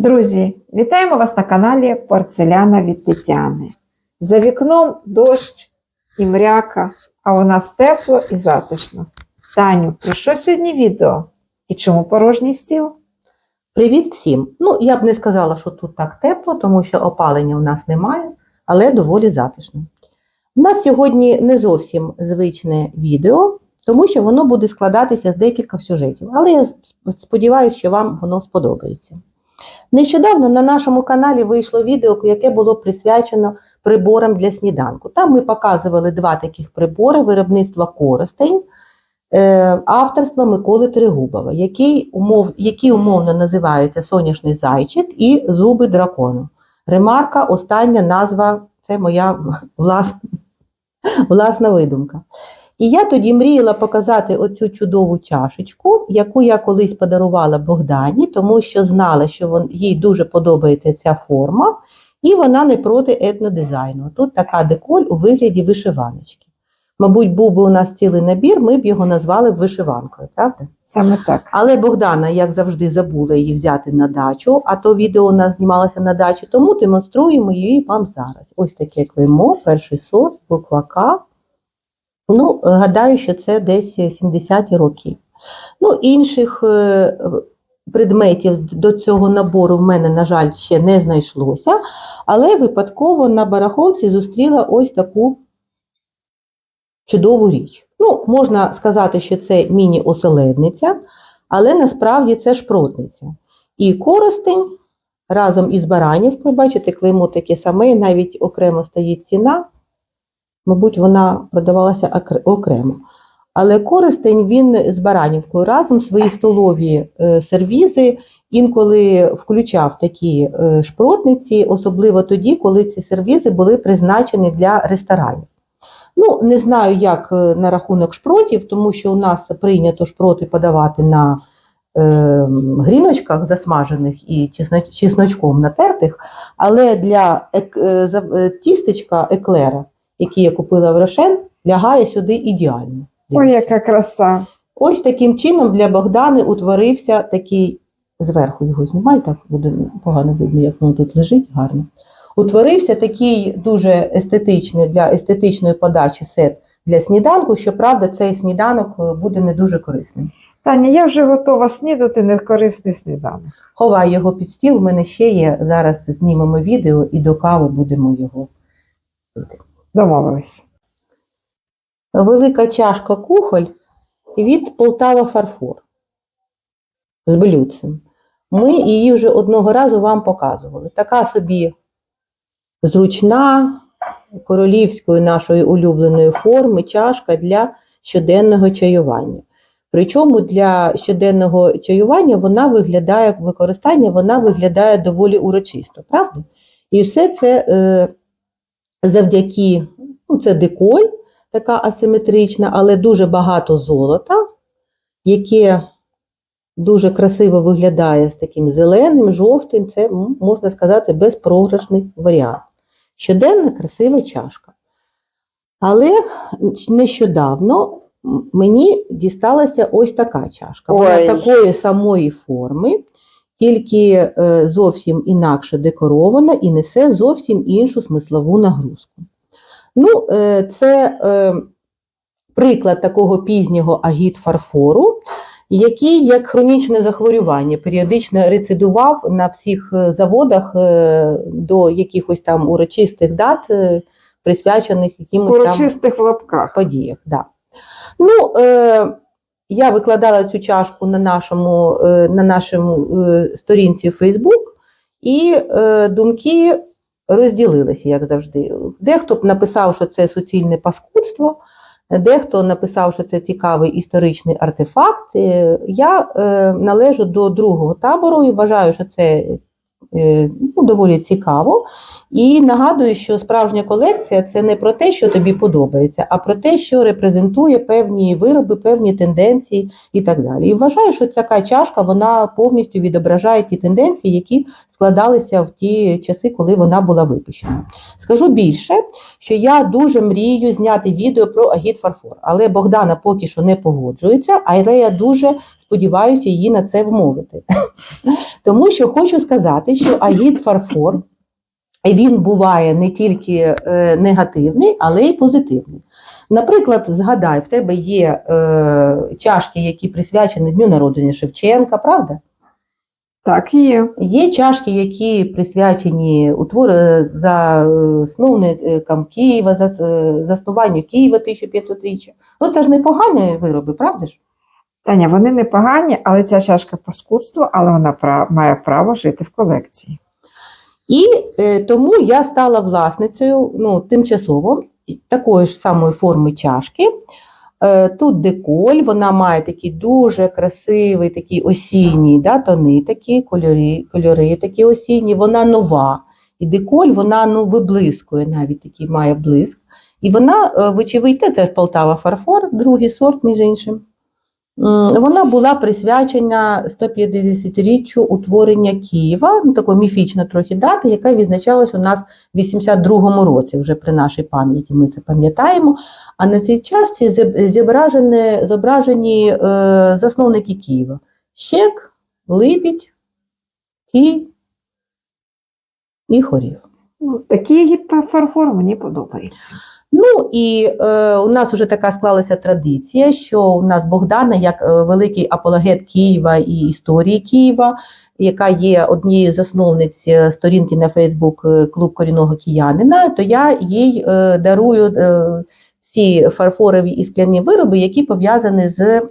Друзі, вітаємо вас на каналі Порцеляна від Тетяни. За вікном дощ і мряка, а у нас тепло і затишно. Таню, про що сьогодні відео? І чому порожній стіл? Привіт всім! Ну, я б не сказала, що тут так тепло, тому що опалення у нас немає, але доволі затишно. У нас сьогодні не зовсім звичне відео, тому що воно буде складатися з декількох сюжетів. Але я сподіваюся, що вам воно сподобається. Нещодавно на нашому каналі вийшло відео, яке було присвячено приборам для сніданку. Там ми показували два таких прибори виробництва Коростень е, авторства Миколи Тригубова, які, умов, які умовно називаються Соняшний зайчик і Зуби дракону. Ремарка, остання назва це моя власна, власна видумка. І я тоді мріяла показати оцю чудову чашечку, яку я колись подарувала Богдані, тому що знала, що вон, їй дуже подобається ця форма, і вона не проти етнодизайну. Тут така деколь у вигляді вишиваночки. Мабуть, був би у нас цілий набір, ми б його назвали вишиванкою, правда? Саме так. Але Богдана, як завжди, забула її взяти на дачу, а то відео у нас знімалося на дачі, тому демонструємо її вам зараз. Ось таке клеймо, перший сорт, буква К. Ну, гадаю, що це десь 70-ті роки. Ну, інших е, предметів до цього набору в мене, на жаль, ще не знайшлося, але випадково на барахолці зустріла ось таку чудову річ. Ну, можна сказати, що це міні-оселедниця, але насправді це шпротниця. І коростень разом із Баранівкою, бачите, клеймо таке саме, навіть окремо стоїть ціна. Мабуть, вона продавалася окремо. Але користень він з Баранівкою разом свої столові е, сервізи інколи включав такі е, шпротниці, особливо тоді, коли ці сервізи були призначені для ресторанів. Ну, не знаю, як е, на рахунок шпротів, тому що у нас прийнято шпроти подавати на е, гріночках засмажених і чесно- чесночком натертих, але для тістечка еклера, який я купила в Рошен, лягає сюди ідеально. Ой, яка краса! Ось таким чином для Богдани утворився такий, зверху його знімай, так буде погано видно, як воно тут лежить гарно. Утворився такий дуже естетичний для естетичної подачі сет для сніданку. Щоправда, цей сніданок е, буде не дуже корисним. Таня, я вже готова снідати некорисний сніданок. Ховай його під стіл, в мене ще є. Зараз знімемо відео і до кави будемо його пити. Домовились. Велика чашка кухоль від Полтава Фарфор з блюдцем. Ми її вже одного разу вам показували. Така собі зручна королівської нашої улюбленої форми чашка для щоденного чаювання. Причому для щоденного чаювання вона виглядає, використання вона виглядає доволі урочисто, правда? І все це е, завдяки, ну, це деколь, така асиметрична, але дуже багато золота, яке дуже красиво виглядає з таким зеленим, жовтим. Це, можна сказати, безпрограшний варіант. Щоденна красива чашка. Але нещодавно мені дісталася ось така чашка. Вона такої самої форми, тільки е, зовсім інакше декорована і несе зовсім іншу смислову нагрузку. Ну, е, це е, приклад такого пізнього агіт фарфору, який як хронічне захворювання періодично рецидував на всіх заводах до якихось там урочистих дат, присвячених якимось там Урочистих в лапках. подіях. Да. Ну, я викладала цю чашку на нашому, е, на нашому е, сторінці Facebook, і е, думки розділилися, як завжди. Дехто написав, що це суцільне паскудство, дехто написав, що це цікавий історичний артефакт. Я належу до другого табору і вважаю, що це ну, доволі цікаво. І нагадую, що справжня колекція це не про те, що тобі подобається, а про те, що репрезентує певні вироби, певні тенденції і так далі. І вважаю, що така чашка вона повністю відображає ті тенденції, які складалися в ті часи, коли вона була випущена. Скажу більше, що я дуже мрію зняти відео про агіт фарфор, але Богдана поки що не погоджується, але я дуже сподіваюся її на це вмовити. Тому що хочу сказати, що агіт фарфор він буває не тільки е, негативний, але й позитивний. Наприклад, згадай, в тебе є е, чашки, які присвячені дню народження Шевченка, правда? Так, є. Є чашки, які присвячені утвору за е, Києва, за е, заснуванню Києва 1500-річчя. Ну це ж непогані вироби, правда ж? Таня, вони не погані, але ця чашка паскудство, але вона має право жити в колекції. І е, тому я стала власницею ну, тимчасово такої ж самої форми чашки. Е, тут деколь, вона має такий дуже красивий такий осінній да, тони, такі кольори, кольори такі осінні, вона нова. І деколь вона ну, виблискує, навіть такий має блиск. І вона, е, вочевидь, теж Полтава фарфор, другий сорт, між іншим. Вона була присвячена 150-річчю утворення Києва, ну, такої міфічна трохи дата, яка відзначалась у нас в 82-му році, вже при нашій пам'яті, ми це пам'ятаємо. А на цій зоб- зображені, зображені е, засновники Києва: Щек, Либідь, Кій і Хорів. Ну, такий гід по фарфору мені подобається. Ну і е, у нас вже така склалася традиція, що у нас Богдана, як е, великий апологет Києва і історії Києва, яка є однією з засновниць е, сторінки на Фейсбук е, Клуб корінного киянина, то я їй е, дарую е, всі фарфорові і скляні вироби, які пов'язані з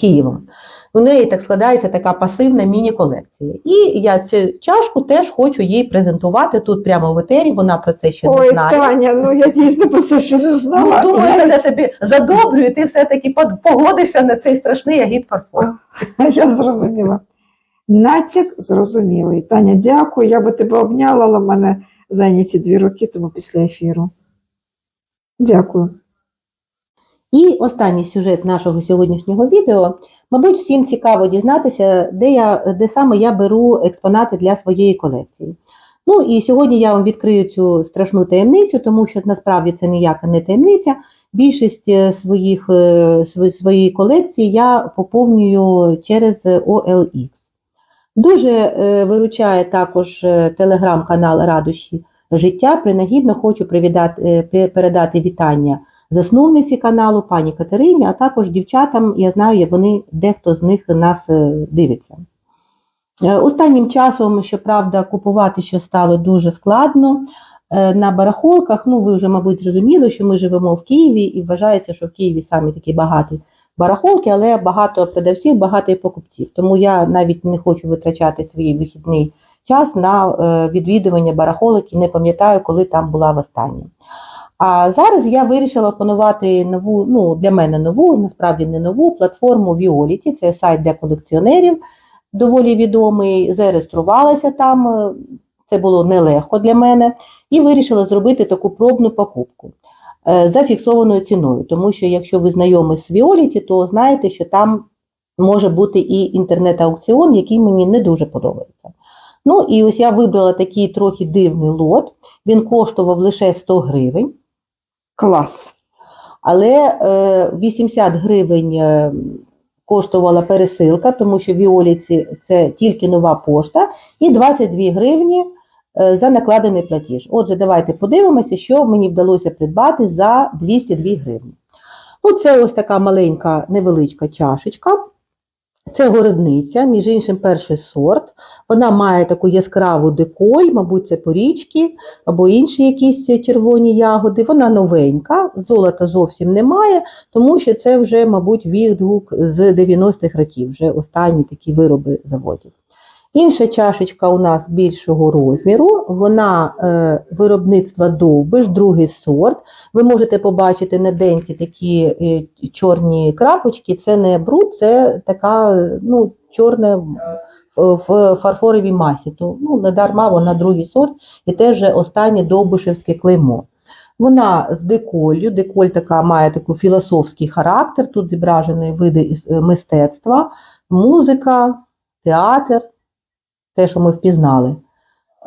Києвом. У неї так складається така пасивна міні-колекція. І я цю чашку теж хочу їй презентувати тут прямо в етері. Вона про це ще не Ой, знає. Таня, ну я дійсно про це ще не Ну, знала. думаю, Я я тобі задобрюю, ти все-таки погодився на цей страшний агіт фарфор. Я зрозуміла. Натяк зрозумілий. Таня, дякую. Я би тебе обняла, але в мене зайняті дві роки, тому після ефіру. Дякую. І останній сюжет нашого сьогоднішнього відео. Мабуть, всім цікаво дізнатися, де, я, де саме я беру експонати для своєї колекції. Ну і сьогодні я вам відкрию цю страшну таємницю, тому що насправді це ніяка не таємниця. Більшість е, своїх, е, своєї колекції я поповнюю через OLX. Дуже е, виручає також телеграм-канал Радощі життя. Принагідно хочу передати вітання засновниці каналу, пані Катерині, а також дівчатам, я знаю, вони дехто з них нас е, дивиться. Е, Останнім часом, щоправда, купувати що стало дуже складно. Е, На барахолках, ну ви вже, мабуть, зрозуміли, що ми живемо в Києві і вважається, що в Києві самі такі багаті барахолки, але багато продавців, багато і покупців. Тому я навіть не хочу витрачати свій вихідний час на відвідування барахолок і не пам'ятаю, коли там була востаннє. А зараз я вирішила опанувати нову, ну для мене нову, насправді не нову платформу Violet. Це сайт для колекціонерів, доволі відомий. Зареєструвалася там. е, Це було нелегко для мене, і вирішила зробити таку пробну покупку е, за фіксованою ціною. Тому що якщо ви знайомі з Violet, то знаєте, що там може бути і інтернет-аукціон, який мені не дуже подобається. Ну і ось я вибрала такий трохи дивний лот. Він коштував лише 100 гривень. Клас. Але е, 80 гривень е, коштувала пересилка, тому що в Віоліці це тільки нова пошта, і 22 гривні е, за накладений платіж. Отже, давайте подивимося, що мені вдалося придбати за 202 гривні. Ну, це ось така маленька невеличка чашечка. Це городниця, між іншим, перший сорт. Вона має таку яскраву деколь, мабуть, це порічки або інші якісь червоні ягоди. Вона новенька, золота зовсім немає, тому що це вже, мабуть, відгук з 90-х років, вже останні такі вироби заводів. Інша чашечка у нас більшого розміру, вона е, виробництва довбиш, другий сорт. Ви можете побачити на денці такі е, чорні крапочки, це не бруд, це така е, ну, чорна в фарфоровій масі. То, ну, не дарма вона другий сорт і теж останнє довбишевське клеймо. Вона з деколью, деколь така має такий філософський характер, тут зображені види е, мистецтва, музика, театр, те, що ми впізнали,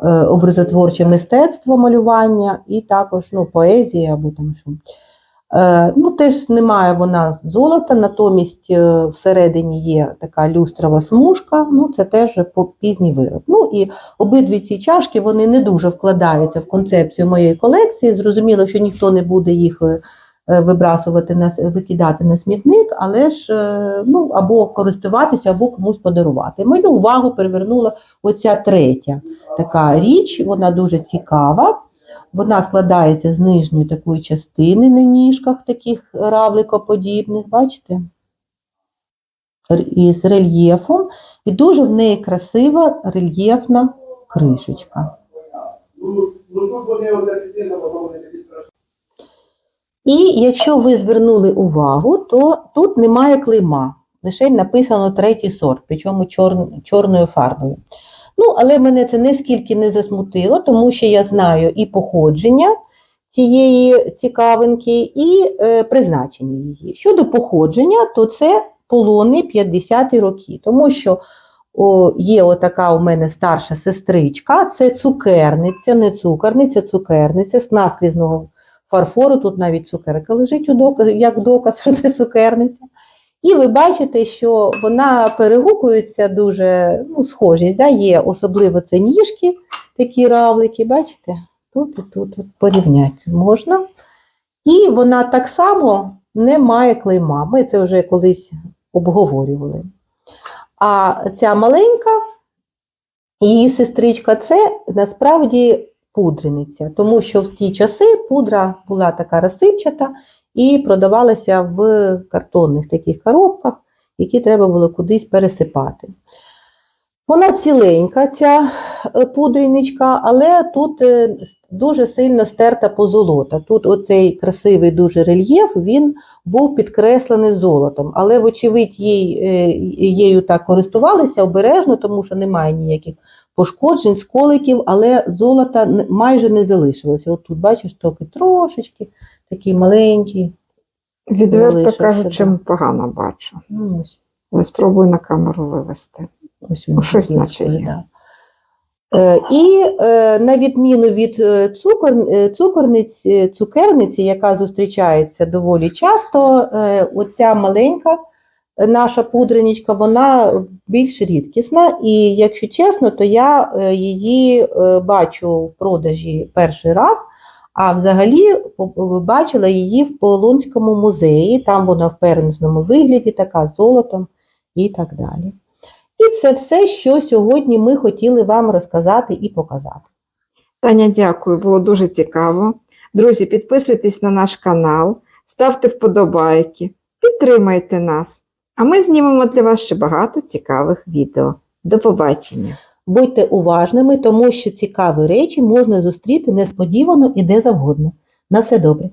е, образотворче мистецтво, малювання і також ну, поезія або там що. Е, ну, теж немає вона золота, натомість е, всередині є така люстрова смужка, ну це теж пізній вироб. Ну і обидві ці чашки вони не дуже вкладаються в концепцію моєї колекції. Зрозуміло, що ніхто не буде їх вибрасувати на викидати на смітник, але ж е, ну, або користуватися, або комусь подарувати. Мою увагу привернула оця третя така річ, вона дуже цікава. Вона складається з нижньої такої частини на ніжках, таких равликоподібних, бачите? І з рельєфом. І дуже в неї красива рельєфна кришечка. Ну, ну тут вони офіційно, воно вони такі страшні. І якщо ви звернули увагу, то тут немає клейма. Лише написано третій сорт, причому чор- чорною фарбою. Ну, але мене це нискільки не засмутило, тому що я знаю і походження цієї цікавинки, і е, призначення її. Щодо походження, то це полони 50-ті роки, тому що о, є отака у мене старша сестричка, це цукерниця, не цукерниця, цукерниця з наскрізного фарфору, тут навіть цукерка лежить у доказ, як доказ, що це цукерниця. І ви бачите, що вона перегукується дуже ну, схожість. Да? Є особливо це ніжки, такі равлики, бачите? Тут і тут от порівняти можна. І вона так само не має клейма. Ми це вже колись обговорювали. А ця маленька, її сестричка, це насправді пудрениця, тому що в ті часи пудра була така розсипчата і продавалася в картонних таких коробках, які треба було кудись пересипати. Вона ціленька, ця е, пудріничка, але тут е, дуже сильно стерта позолота. Тут оцей красивий дуже рельєф, він був підкреслений золотом, але, вочевидь, їй, е, її так користувалися обережно, тому що немає ніяких пошкоджень, сколиків, але золота майже не залишилося. От тут, бачиш, тільки трошечки, такий маленький. Відверто кажучи, погано бачу. Ну, ось. Але спробуй на камеру вивести. Ось він щось наче є. да. Е, І е, на відміну від е, цукор, цукорниці, е, цукерниці, яка зустрічається доволі часто, е, оця маленька наша пудреничка, вона більш рідкісна. І якщо чесно, то я е, її е, бачу в продажі перший раз. А взагалі бачила її в Полонському музеї, там вона в переносному вигляді, така з золотом і так далі. І це все, що сьогодні ми хотіли вам розказати і показати. Таня, дякую, було дуже цікаво. Друзі, підписуйтесь на наш канал, ставте вподобайки, підтримайте нас. А ми знімемо для вас ще багато цікавих відео. До побачення! Будьте уважними, тому що цікаві речі можна зустріти несподівано і де завгодно. На все добре.